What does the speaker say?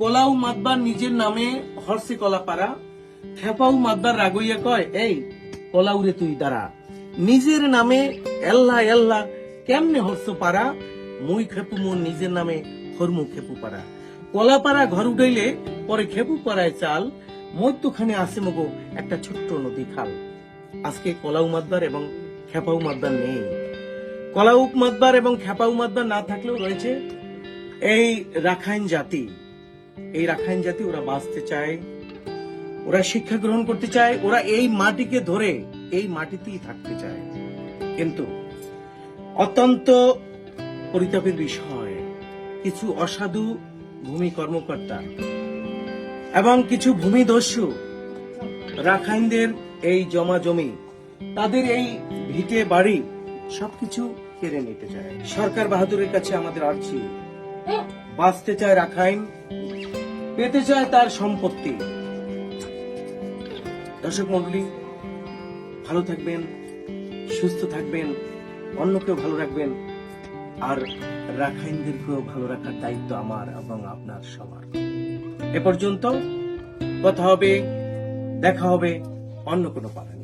Colau মাতবার নিজের নামে হরসে কলা পারা খেপাউ মাতবার রাগইয়া কয়, এই, কলাউরে তুই দাঁড়া। নিজের নামে এল্লা এল্লা কেমনে হর্ষ পারা মুই খেপু মোর নিজের নামে, হরমু খেপু পারা কলা পারা ঘর উঠাইলে পরে খেপু পাড়ায় চাল, মধ্যখানে আসে মগো একটা ছোট্ট নদী খাল। আজকে কলাউ মাতবার এবং খেপাউ মাতবার নেই। কলাউ মাতবার এবং খেপাউ মাতবার না থাকলেও রয়েছে এই রাখাইন জাতি। এই রাখাইন জাতি ওরা বাঁচতে চায়, ওরা শিক্ষা গ্রহণ করতে চায়, ওরা এই মাটিকে ধরে এই মাটিতেই থাকতে চায়। কিন্তু অত্যন্ত পরিতাপের বিষয়, কিছু অসাধু ভূমি কর্মকর্তা এবং কিছু ভূমিদস্যু রাখাইনদের এই জমা জমি, তাদের এই ভিটে বাড়ি সবকিছু কেড়ে নিতে চায়। সরকার বাহাদুরের কাছে আমাদের আর্জি বাঁচতে চায় রাখাইন, পেতে চায় তার সম্পত্তি। দর্শক মন্ডলী ভালো থাকবেন, সুস্থ থাকবেন, অন্যকেও ভালো রাখবেন, আর রাখাইনদেরকেও ভালো রাখার দায়িত্ব আমার এবং আপনার সবার। এ পর্যন্ত কথা হবে, দেখা হবে অন্য কোনো পারে